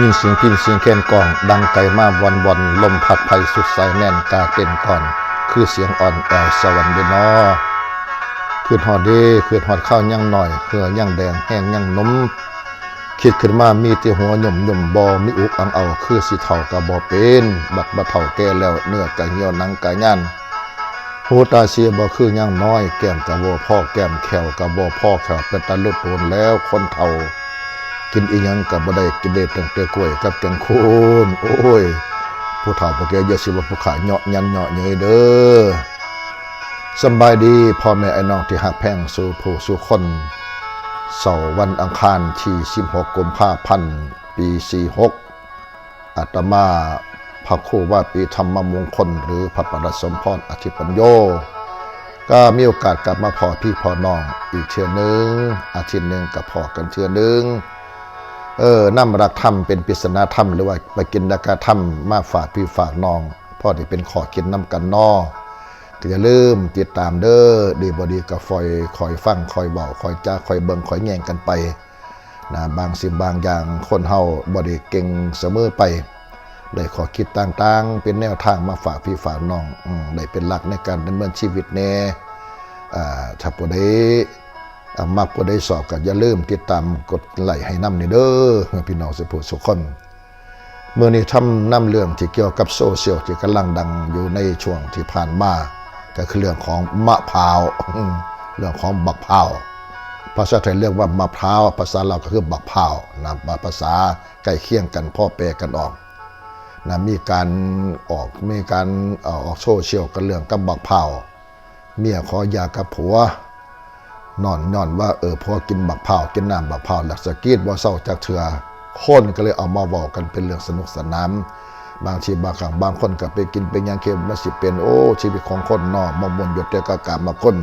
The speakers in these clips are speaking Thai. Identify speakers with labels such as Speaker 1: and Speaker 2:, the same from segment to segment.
Speaker 1: มีเสียงพินเสียงแคนกล่อง ดังไกลมาวันวันลมพัดไผ่สุดสายแน่นกาเต้นก่อน คือเสียงอ่อนแอวสวรรค์เดนอคือหอดเดคือหอดข้าวยังหน่อยเหือยังแดงแห้งยังนมคิดขึ้นมามีแต่หัวหย่มหย่มบอมีอุกอังเอา คือสิเทากับบอเป็น บัดบัดเทาแก่แล้วเนื้อกะเหี่ยวนังกะยันหูตาเสียบ่คือยังน้อย แก้มกะบ่พ่อแก้มแขวกะบ่พ่อแขวเป็นตาลุดโดนแล้วคนเฒ่า กินอีหยังกับบ่ได้กินได้ตั้งแต่กล้วยกับจังคูนโอ้ยผู้เฒ่าผู้แก่อย่าสิว่าผู้ขาเหาะยันเหาะเยยเด้อสบายดีพ่อแม่ไอ้น้องที่หักแพงสู่ผู้สู่คนเสาร์วันอังคารที่16กุมภาพันธ์ปี46อาตมาพระครูว่าปีธรรมมงคล หรือพระประสมพรอธิปัญโยก็มีโอกาสกลับมาพอพี่พอน้องอีกเทื่อนึงอาทิตย์หนึ่งกับพอกันเทื่อนึง เออนำรักธรรมเป็นปริศนาธรรมหรือว่าปกินดากาธรรมมาฝากพี่ฝากน้องพ่อที่เป็นขอกินน้ำกันนอก็อย่าลืมติดตามเด้อดีบดีกับฟอยคอยฟังคอยเบาคอยจ้าคอยเบิงคอยแย่งกันไปนะบางสิ่งบางอย่างคนเฮาบดีเก่งเสมอไปได้ขอคิดต่างๆ เป็นแนวทางมาฝากพี่ฝากน้องอได้เป็นหลักในการดำเนินชีวิตแน่อ่าถ้าผู้ใดอ่า มักผู้ใดสอบก็อย่าลืมติดตามกดไลค์ให้น้ำนี่เด้อเพื่อพี่น้องสุผู้สุขคนเมื่อนี้ทำนํเรื่องที่เกี่ยวกับโซเชียลที่กำลังดังอยู่ในช่วงที่ผ่านมาก็คือเรื่องของมะพร้าวเรื่องของบักพร้าวภาษาไทยเรียกว่ามะพร้าวภาษาเราก็คือบักพร้าวนะภาษาใกล้เคียงกันพ่อแปลกันออกนะมีการออกมีการออกโซเชียลกันเรื่องกับบักเผาเมียขอยากับผัว นอนนอนว่าเออพอกินบักเผากินน้ำบักเผาหลักสกีดว่าเศร้าจากเถื่อคนก็เลยเอามาบอกกันเป็นเรื่องสนุกสนานบางทีบางครั้งบางคนก็ไปกินเป็นยังเค็มมาสิเป็นโอ้ชีวิตของคนนอมมวนหยดเดียวกบกามาคน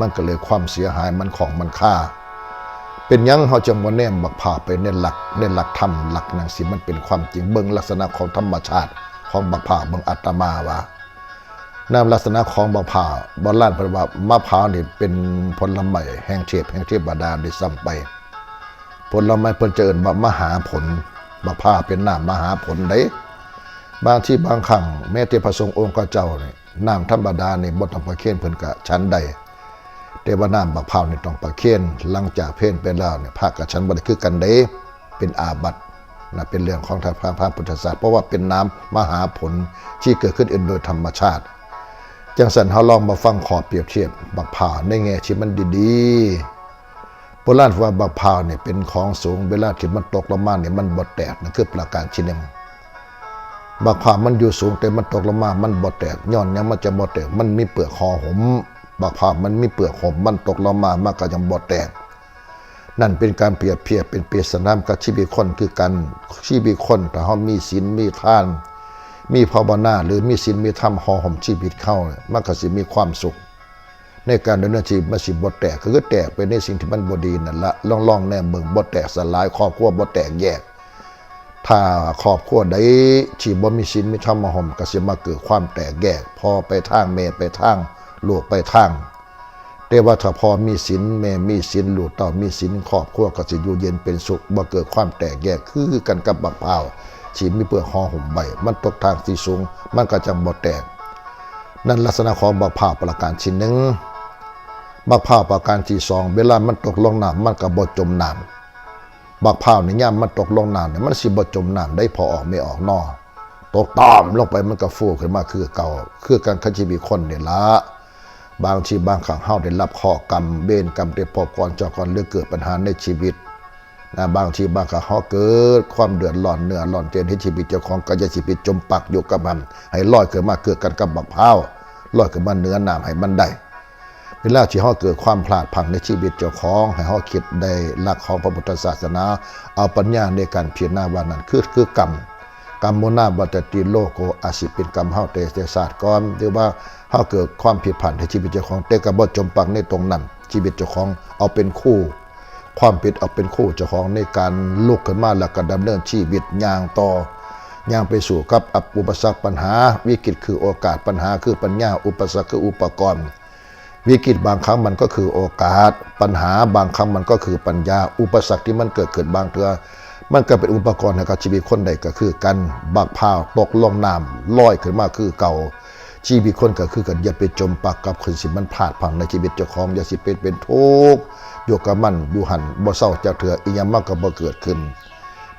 Speaker 1: มันก็เลยความเสียหายมันของมันค่า เป็นยังเขาจังว่าแนมบักผ่าไปเน้นหลักเน้นหลักธรรมหลักนังสิมันเป็นความจริงเบิ่งลักษณะของธรรมชาติ ของบักผ่าเบิ่งอัตมาว่า น้ำลักษณะของบักผ่าบอลลานเพนว่ามะพร้าวนี่เป็นผลไม้แห่งเทพแห่งเทพบาดาลได้ซ้ำไป ผลไม้เพิ่นเจริญว่ามหาผลบักผ่าเป็นน้ำมหาผลได้บางที่บางครั้งแม้แต่พระสงฆ์องค์ก็เจ้านี่น้ำธรรมดานี่บ่ต้องประเคนเพิ่นก็ชั้นใดแต่ว่าน้ำบักพร้าวนี่ต้องประเคนหลังจากเพลนไปแล้วเนี่ยภาคกับฉันบ่ได้คือกันเด้เป็นอาบัตินะเป็นเรื่องของทางพระพุทธศาสนาเพราะว่าเป็นน้ำมหาผลที่เกิดขึ้นเองโดยธรรมชาติ จังสันเฮาลองมาฟังขอเปรียบเทียบบักพร้าในแง่ที่มันดีๆโบราณว่าบักพร้าเนี่ยเป็นของสูงเวลาที่มันตกลงมาเนี่ยมันบ่แตกนั่นคือประการที่หนึ่งบักผ่ามันอยู่สูงแต่มันตกลงมา มันบ่แตกย้อนหยังมันจะบ่แตกมันมีเปลือกห่อหมบักผ่ามันมีเปลือกหมมันตกลงมามันก็ยังบ่แตกนั่นเป็นการเปรียบเทียบเป็นเปรียบสนามกับชีวิตคนคือกันชีวิตคนถ้าเฮามีศีลมีทาน มีภาวนาหรือมีศีลมีธรรมห่อห่มชีวิตเข้ามันก็สิมีความสุข ในการดำเนินชีวิตมันสิบ่แตกก็คือแตกไปในสิ่งที่มันบ่ดีนั่นละล่องๆแน่เบิ่งบ่แตกสลายครอบครัวบ่แตกแยก ถ้าครอบครัวใดที่บ่มีศีลมีธรรมห่มก็สิมาเกิดความแตกแยกพอไปทางแม่ไปทางลูกไปทางแต่ว่าถ้าพอมีศีลแม่มีศีลลูกต้ามีศีลครอบครัวก็สิอยู่เย็นเป็นสุขบ่เกิดความแตกแยกคือกันกับบักพร้า วที่มีเปลือกห่อห่มใบมันตกทางที่สูง มันก็จังบ่แตก นั่นลักษณะของบักพร้าประการที่หนึ่งบักพร้าประการที่สองเวลามันตกลงน้ำมันก็บ่จมน้ำบักพร้าในย่ามมันตกลงน้ำเนี่ยมันสิบ่จมน้ำได้พอออกไม่ออกนอตกตอมลงไปมันก็ฟูขึ้นมาคือเก่า คือการคัชีวิตคนนี่ละบางทีบางครั้งเฮาได้รับข้อกรรมเบนกรรมได้พอก่อนเจ้าก่อนหรือเกิดปัญหาในชีวิต นะบางทีบางครั้งเฮาเกิดความเดือดร้อนเนื้อร้อนเจนให้ชีวิตเจ้าของก็จะชีวิตจมปักอยู่กับมัน ให้ลอยขึ้นมาเกิดกันกับบักพร้าวลอยขึ้นมาเหนือน้ำให้มันได้เวลาที่เฮาเกิดความพลาดพังในชีวิตเจ้าของ ให้เฮาคิดได้หลักของพระพุทธศาสนา เอาปัญญาในการพิจารณาว่านั้นคือคือกรรมกรรมโมนาบัตติโลโกอาสิเป็นกรรมเฮาเตเตศาสตร์ก่อนหรือว่าเฮาเกิดความผิดพลาดในชีวิตเจ้าของแต่ก็บ่จมปักในตรงนั้นชีวิตเจ้าของเอาเป็นคู่ ความผิดเอาเป็นคู่เจ้าของในการลุกขึ้นมาแล้วก็ดำเนินชีวิตอย่างต่อย่างไปสู่กับอับอุปสรรคปัญหา วิกฤตคือโอกาสปัญหาคือปัญญา อุปสรรคคืออุปกรณ์ วิกฤตบางครั้งมันก็คือโอกาส ปัญหาบางครั้งมันก็คือปัญญา อุปสรรคที่มันเกิดขึ้นบางเทือมันก็เป็นอุปกรณ์ในกับชีวิตคนใดก็คือกันบักพาวตกลงน้ำลอยขึ้นมาคือเก่า ชีวิตคนก็คือกันอย่าไปจมปักกับคนสิมันพลาดพังในชีวิตเจ้าของอย่าสิเป็นเป็นทุกข์ อยู่กับมันอยู่หันบ่เศร้าจากเถื่ออีหยังมันก็บ่เกิดขึ้น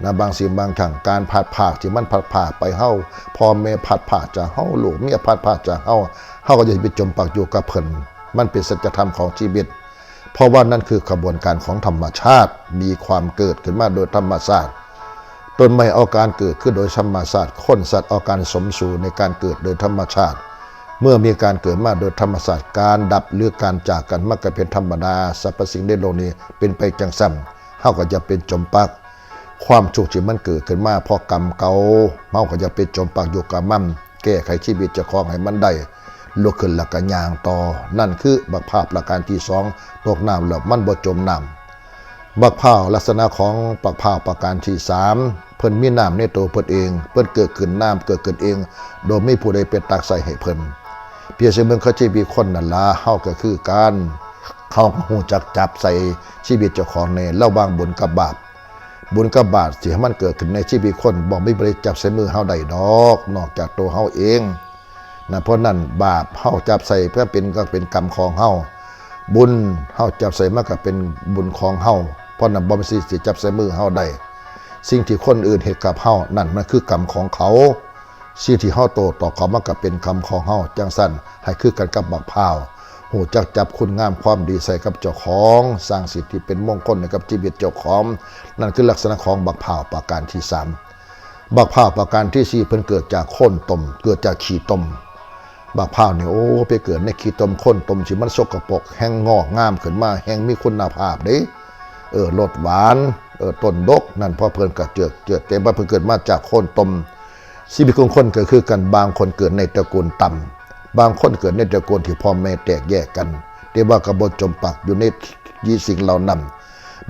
Speaker 1: นะบางสิ่งบางทางการพัดผากที่มันพัดผากไปเฮาพ่อแม่พัดผากจากเฮาลูกเมียพัดผากจากเฮาเฮาก็อย่าไปจมปักอยู่กับเพิ่นมันเป็นสัจธรรมของชีวิต เพราะว่านั่นคือกระบวนการของธรรมชาติ มีความเกิดขึ้นมาโดยธรรมชาติต้นไม้เอาการเกิดขึ้นโดยธรรมชาติคนสัตว์เอาการสมสู่ในการเกิดโดยธรรมชาติ เมื่อมีการเกิดมาโดยธรรมชาสติการดับหรือการจากกันมักก็เป็นธรรมดาสรรพสิ่งในโลกนี้เป็นไปจังซ้ำเฮาก็จะเป็นจมปัก ความฉุกที่มันเกิดขึ้นมาเพราะกรรมเก่าเฮาก็จะเป็นจมปักอยู่กับมันแก้ไขชีวิตจะคลองให้มันได้ลุกขึ้นแล้วก็ย่างต่อ นั่นคือบักภาพประการที่สองตกน้ำแล้วมันบ่จมน้ำบักพร้าวลักษณะของบักพร้าวประการที่สามเพิ่นมีน้ำในตัวเพิ่นเอง เพิ่นเกิดขึ้นน้ำเกิดขึ้นเอง โดยไม่ผู้ใดเป็นตักใส่ให้เพิ่น เพียงเสมือนเขาชีวิตคนนั่นละเฮาก็คือการเขาหูจักจับใส่ชีวิตเจ้าของในระหว่างบุญกับบาปบุญกับบาปสิให้มันเกิดขึ้นในชีวิตคนบ่มีบริจับใส่มือเฮาได้ดอก นอกจากตัวเฮาเองนะเพราะนั้นบาปเฮาจับใส่เพื่อเป็นก็เป็นกรรมของเฮาบุญเฮาจับใส่มากกับเป็นบุญของเฮาเพราะนั้นบ่มีสิสิจับใส่มือเฮาได้สิ่งที่คนอื่นเฮ็ดกับเฮานั่นมันคือกรรมของเขา สิ่งที่เฮาโตต่อเขามากับเป็นกรรมของเฮาจังซั่นให้คือกันกับบักพร้าวหูจักจับคุณงามความดีใส่กับเจ้าของ สร้างสิ่งที่เป็นมงคลให้กับชีวิตเจ้าของ นั่นคือลักษณะของบักพร้าวประการที่สามบักพร้าวประการที่สี่เพิ่นเกิดจากโคนตม เกิดจากขี้ตมบักพร้าวเนี่ยโอ้ไปเกิดในขี้ตมข้นตมสิมันสกปรกแห้งงอกงามขึ้นมาแห้งมีคุณภาพเด้เออรสหวานเออต้นดกนั่นเพอเพิ่นก็เจือกเจือกแต่ว่าเพิ่นเกิดมาจากโคนตม ชีวิตของคนก็คือกันบางคนเกิดในตระกูลต่ำบางคนเกิดในตระกูลที่พ่อแม่แตกแยกกันแต่ว่ากระบจมปักอยู่ในยี่สิ่งเหล่านั้น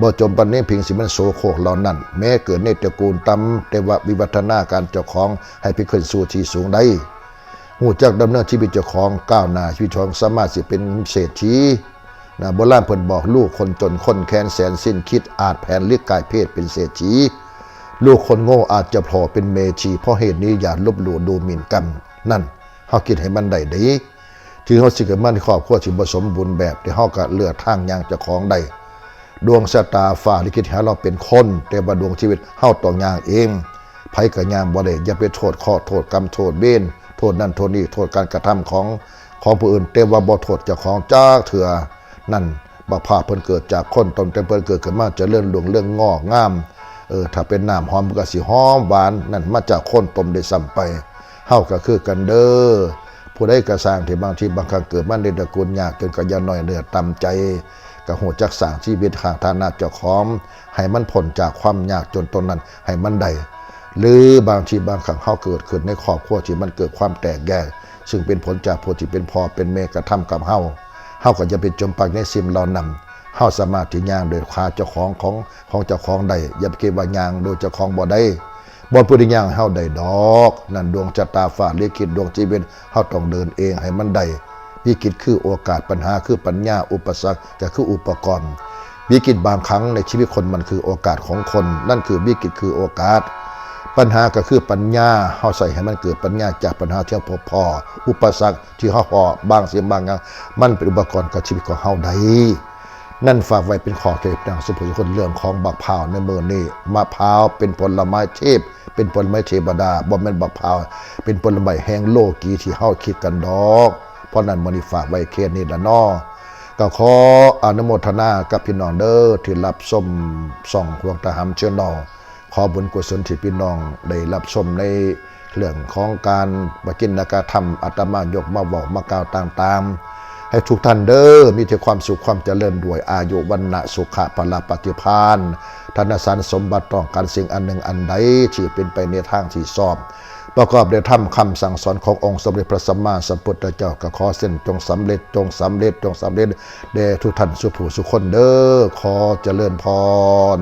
Speaker 1: บ่จมปันนี้เพียงสิมันโสโคกเหล่านั้น แม้เกิดในตระกูลต่ำแต่ว่าวิวัฒนาการเจ้าของให้ไปขึ้นสู่ที่สูงได้หูจักดำเนินชีวิตเจ้าของก้าวหน้าชีวิตของสามารถสิเป็นเศรษฐีนะโบราณเพิ่นบอกลูกคนจนคนแค้นแสนสิ้นคิดอาจแผนเลือกกายเพศเป็นเศรษฐี ลูกคนโง่อาจจะพอเป็นเมชีเพราะเหตุนี้อย่าลบหลู่ดูหมิ่นกัน นั่นเฮาคิดให้มันได้ดีถึงเฮาสิเกิดมาในครอบครัวที่บ่สมบูรณ์แบบแต่เฮาก็เลือกทางอย่างเจ้าของได้ดวงชะตาฟ้าลิขิตให้เราเป็นคน แต่ว่าดวงชีวิตเฮาต้องย่างเองไผก็ย่างบ่ได้อย่าไปโทษข้อโทษกรรมโทษเบนโทษนั่นโทษนี่โทษการกระทำของของผู้อื่นแต่ว่าบ่โทษเจ้าของจ้าเถื่อนั่นบักพาเพิ่นเกิดจากคนตนแต่เพิ่นเกิดขึ้นมาจะเลื่อนหลวงเรื่องงอกงาม เออถ้าเป็นน้ำหอมก็สิหอมหวานนั่นมาจากคนต้มได้ซ้ำไปเฮาก็คือกันเด้อผู้ใดก็สร้างที่บางทีบางครั้งเกิดมาในตระกูลยากจนก็อย่าน้อยเนื้อตำใจก็หูจักสร้างชีวิตข้างฐานะเจ้าของให้มันพ้นจากความยากจนตนนั้นให้มันได้หรือบางทีบางครั้งเฮาเกิดขึ้นในครอบครัวที่มันเกิดความแตกแยกซึ่งเป็นผลจากผู้ที่เป็นพ่อเป็นแม่กระทำกับเฮาเฮาก็จะเป็นจมปักในซิมเรานำ เฮาสามารถที่ย่างโดยขาเจ้าของของของเจ้าของได้อย่าไปคิดว่าย่างโดยเจ้าของบ่ได้บ่ผู้ใดย่างเฮาได้ดอก นั่นดวงชะตาฟ้าลิขิตดวงชีวิตเฮาต้องเดินเองให้มันได้วิกฤตคือโอกาสปัญหาคือปัญญา อุปสรรคก็คืออุปกรณ์วิกฤตบางครั้งในชีวิตคนมันคือโอกาสของคน นั่นคือวิกฤตคือโอกาส ปัญหาก็คือปัญญาเฮาใส่ให้มันเกิดปัญญาจากปัญหาที่เฮาพบพอ อุปสรรคที่เฮาพอบางเสียบางอย่างมันเป็นอุปกรณ์กับชีวิตของเฮาได้ นั่นฝากไว้เป็นขอเก็บดังสุภุคนเรื่องของบักพร้าวในมือนี้มะพร้าวเป็นผลไม้เทพ เป็นผลไม้เทวดาบ่แม่นบักพร้าว เป็นผลไม้แห่งโลกีที่เฮาคิดกันดอก เพราะนั้นมื้อนี้ฝากไว้แค่นี้ละเนาะก็ขออนุโมทนากับพี่น้องเด้อที่รับชมส่องควงตาหำเชิญนอขอบุญกุศลที่พี่น้องได้รับชมในเรื่องของการปกินนากาธรรมอาตมายกมาบอกมากล่าวต่างๆ ให้ทุกท่านเด้อมีแต่ความสุขความเจริญด้วยอายุวันนะสุขะพละปฏิพานธนสารสมบัติต้องการสิ่งอันหนึ่งอันใดที่เป็นไปในทางที่ชอบ ประกอบด้วยธรรมคำสั่งสอนขององค์สมเด็จพระสัมมาสัมพุทธเจ้าก็ขอเส้นจงสำเร็จจงสำเร็จจงสำเร็จแด่ทุกท่านสุผู้สุคนเด้อขอเจริญพร